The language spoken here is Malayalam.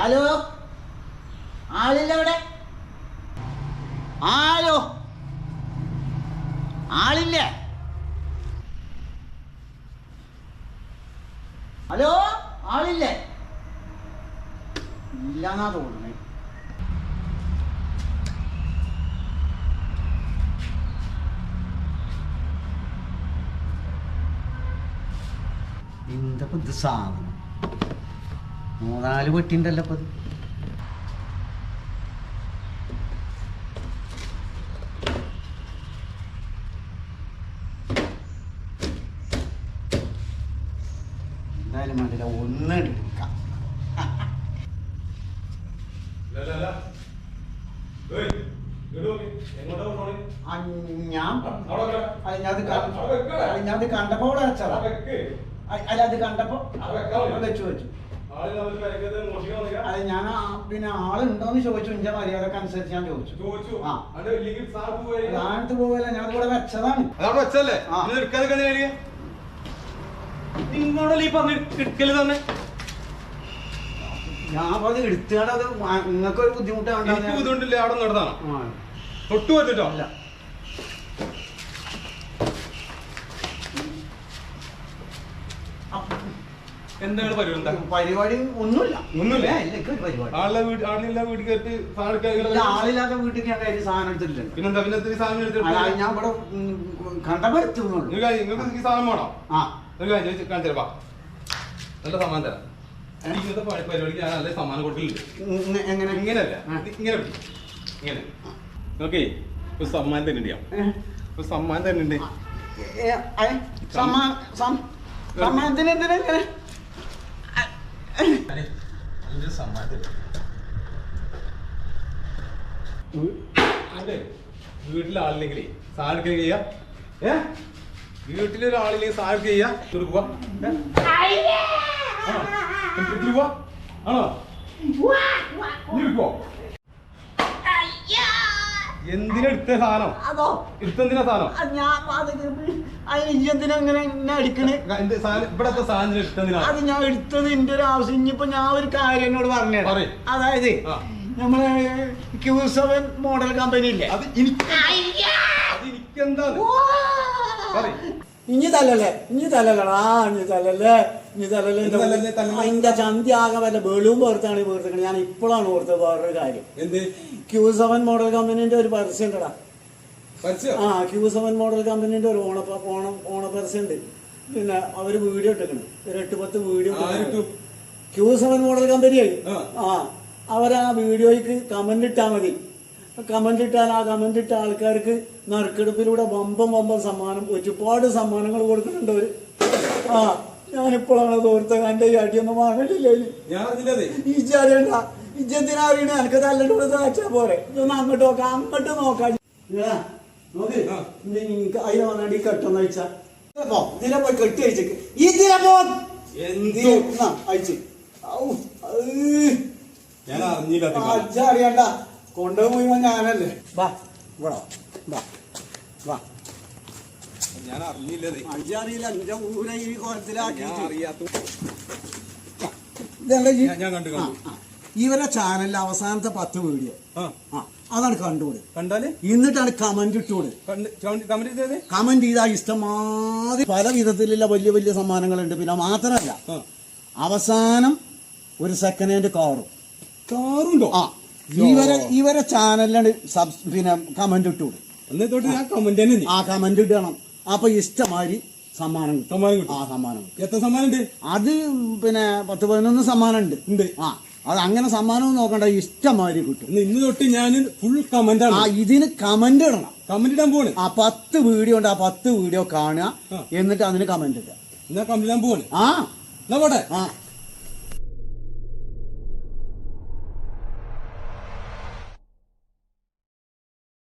ഹലോ? ആളില്ല അവിടെ ആലോ ആളില്ലേ? ഹലോ? ആളില്ലേ? ഇല്ലെന്നാ തോന്നുന്നേ. എന്തപ്പോ ഇത് സാധനം? മൂന്നാൽ പെട്ടിണ്ടല്ലോ ഇപ്പൊ എന്തായാലും വേണ്ടില്ല ഒന്ന് എടുക്കാം. ഞാൻ? ഞാൻ കണ്ടപ്പോ അല്ല അത് കണ്ടപ്പോ വെച്ചു വെച്ചു. അത് ഞാൻ പിന്നെ ആളുണ്ടോന്ന് ചോദിച്ചു. ഇന്റെ മര്യാദയ്ക്ക് അനുസരിച്ച് ഞാൻ ചോദിച്ചു. ഞാനടുത്ത് പോവല്ല ഞാൻ ഇവിടെ വെച്ചതാണ്. നിങ്ങളല്ലേ ഈ പറഞ്ഞ് തന്നെ? ഞാൻ അത് എടുത്തുകൊണ്ട് അത് നിങ്ങൾക്ക് ഒരു ബുദ്ധിമുട്ടാണ് ബുദ്ധിമുട്ടില്ല അവിടെ തൊട്ടു പറ്റിട്ടോ അല്ല. എന്താണ് പരിപാടി? പരിപാടി ഒന്നുമില്ല. ഒന്നുമില്ല? പരിപാടി. ആളില്ല വീട്ടിൽ കയറ്റി സാധനം ആളില്ലാത്ത വീട്ടിൽ ഞാൻ കയറി സാധനം എടുത്തിട്ടുണ്ട് പിന്നെന്താ പിന്നെ ഇത്തിരി സാധനം എടുത്തിട്ട് അല്ല, ഞാൻ ഇവിടെ ഉം, കണ്ടപ്പോ എടുത്തുന്നുള്ളൂ നിങ്ങൾക്ക് ഈ സാധനം വേണോ? ആ. ഒരു കാര്യം കാണിച്ചു തരാം നല്ല സമ്മാനം തരാം? ഇങ്ങനത്തെ പരി- പരിപാടിക്ക് ഞാൻ നല്ല സമ്മാനം കൊടുക്കലുണ്ട് ഉം, എങ്ങനെ? ഇങ്ങനെയല്ല. ഇങ്ങനെ. ഇങ്ങനെ. ഓക്കെ ഒരു സമ്മാനം തരുന്നുണ്ട് ഞാൻ? ഒരു സമ്മാനം തരുന്നുണ്ട്. സമ്മാനത്തിന് എന്തിനാ ഇങ്ങനെ? സാർക്ക് ചെയ്യാ. ഏ? വീട്ടിലൊരാളില്ലെങ്കിൽ സാർക്ക് ചെയ്യാ. ഏ? ആണോ? ഇങ്ങോട്ട് പോവാ. ആണോ നീ എടുക്കുവോ എന്തിനാ എടുത്ത സാധനം? അതോ? എടുത്തെന്തിനാ സാധനം? ഞാൻ അത് അതിന് ഇയ്യ് എന്തിനാ ഇങ്ങനെ എന്നെ അടിക്കണേ? ഇവിടത്തെ സാധനം എടുത്തെന്തിനാ? അത് ഞാൻ എടുത്തത് എന്റെ ഒരു ആവശ്യം. ഇനിയിപ്പോ ഞാൻ ഒരു കാര്യം എന്നോട് പറഞ്ഞു. അതായത്. നമ്മളെ ക്യൂ സെവൻ മോഡൽ കമ്പനി ഇല്ലേ? അത് എനിക്ക് എനിക്കെന്താ പറയ്. ഇനി തലല്ലേ ഇനി തല്ലല്ലടാ ഇനി തലല്ലേ ഇനി തലല്ലേ? അതിന്റെ ചന്തി ആകെ വല്ല വെളിവും പുറത്താണ് പുറത്തേക്കണത് ഞാൻ ഇപ്പോഴാണ് ഓർത്തത് വേറൊരു കാര്യം. എന്ത്? ക്യൂ സെവൻ മോഡൽ കമ്പനിന്റെ ഒരു പരസ്യം ഉണ്ടടാ. ആ ക്യൂ സെവൻ മോഡൽ കമ്പനിന്റെ ഒരു ഓണ ഓണം ഓണ പരസ്യം ഉണ്ട്. പിന്നെ അവർ വീഡിയോ ഇട്ടിക്കണം ഒരു എട്ട് പത്ത് വീഡിയോ? ക്യൂ സെവൻ മോഡൽ കമ്പനിയായി ആ. ആ അവരാ വീഡിയോയ്ക്ക് കമന്റ് ഇട്ടാ മതി. കമന്റ് ഇട്ടാൽ ആ കമന്റ് ഇട്ട ആൾക്കാർക്ക് നറുക്കെടുപ്പിലൂടെ വമ്പം വമ്പം സമ്മാനം ഒരുപാട് സമ്മാനങ്ങൾ കൊടുക്കുന്നുണ്ട് അവർ. ആ ഞാനിപ്പോഴാണ് തോർത്ത കണ്ട ഈ അടിയൊന്നും വാങ്ങിട്ടില്ല ഇനി. ഞാൻ അറിഞ്ഞില്ലേ ഇജ്ജ് അറിയണ്ട ഇജ്ജ് എന്തിനാ അറിയണേ എനിക്ക് തല്ലിട്ട് കൊടുത്ത് വെച്ചാ പോരെ. ഇതൊന്ന് അങ്ങോട്ട് നോക്കാം അങ്ങോട്ട് നോക്കാം. നോക്ക്. അതിനെ വന്നാണ്ട് ഈ കെട്ടൊന്ന് അയച്ചാ ഇതിനെ പോയി കെട്ടി അയച്ചേക്ക് ഇതിനെ പോ. എന്ത്? ആ, അയച്ച്. ഞാൻ അറിഞ്ഞില്ല അറിയണ്ട. കൊണ്ടുപോയി ഞാനല്ലേ വാ. ഇവിടെ വാ. വാ വാ. ഞാൻ അറിഞ്ഞില്ല അറിയില്ല എന്റെ ഊരെ ഈ കോലത്തിലാക്കി. ഇവരെ ചാനലിലെ അവസാനത്തെ പത്ത് വീഡിയോ. അതാണ് കണ്ടുകൂടെ കണ്ടാൽ? എന്നിട്ടാണ് കമന്റ് ചെയ്തത്? കമന്റ് ചെയ്താൽ ഇഷ്ടമാതിരി പല വിധത്തിലുള്ള വലിയ വലിയ സമ്മാനങ്ങളുണ്ട്. പിന്നെ മാത്രമല്ല അവസാനം ഒരു സെക്കൻഡ് ഹാൻഡ് കാറും കാറുണ്ടോ? ആ. ഇവരെ ഇവരെ ചാനലിലാണ് സബ് പിന്നെ കമന്റ് ഇട്ടു. തൊട്ട് ഞാൻ കമന്റ് തന്നെ ആ കമന്റ് ഇടണം. അപ്പൊ ഇഷ്ടമായി സമ്മാനം സമ്മാനം കിട്ടും. ആ സമ്മാനം എത്ര സമ്മാനം ഉണ്ട് അത് പിന്നെ പത്ത് പതിനൊന്ന് സമ്മാനം ഉണ്ട്. ഉണ്ട് ആ അത് അങ്ങനെ സമ്മാനം നോക്കണ്ട ഇഷ്ടമാതിരി കിട്ടും. ഇന്ന് തൊട്ട് ഞാൻ ഫുൾ കമന്റ് ആ ഇതിന് കമന്റ് ഇടണം. കമന്റ് ഇടാൻ പോണ് ആ പത്ത് വീഡിയോ ഉണ്ട് ആ പത്ത് വീഡിയോ കാണുക എന്നിട്ട് അതിന് കമന്റ് ഇടുക. എന്നാ കമന്റ് ഇടാൻ പോവാണ്? ആ. എന്നാ പോട്ടെ? ആ.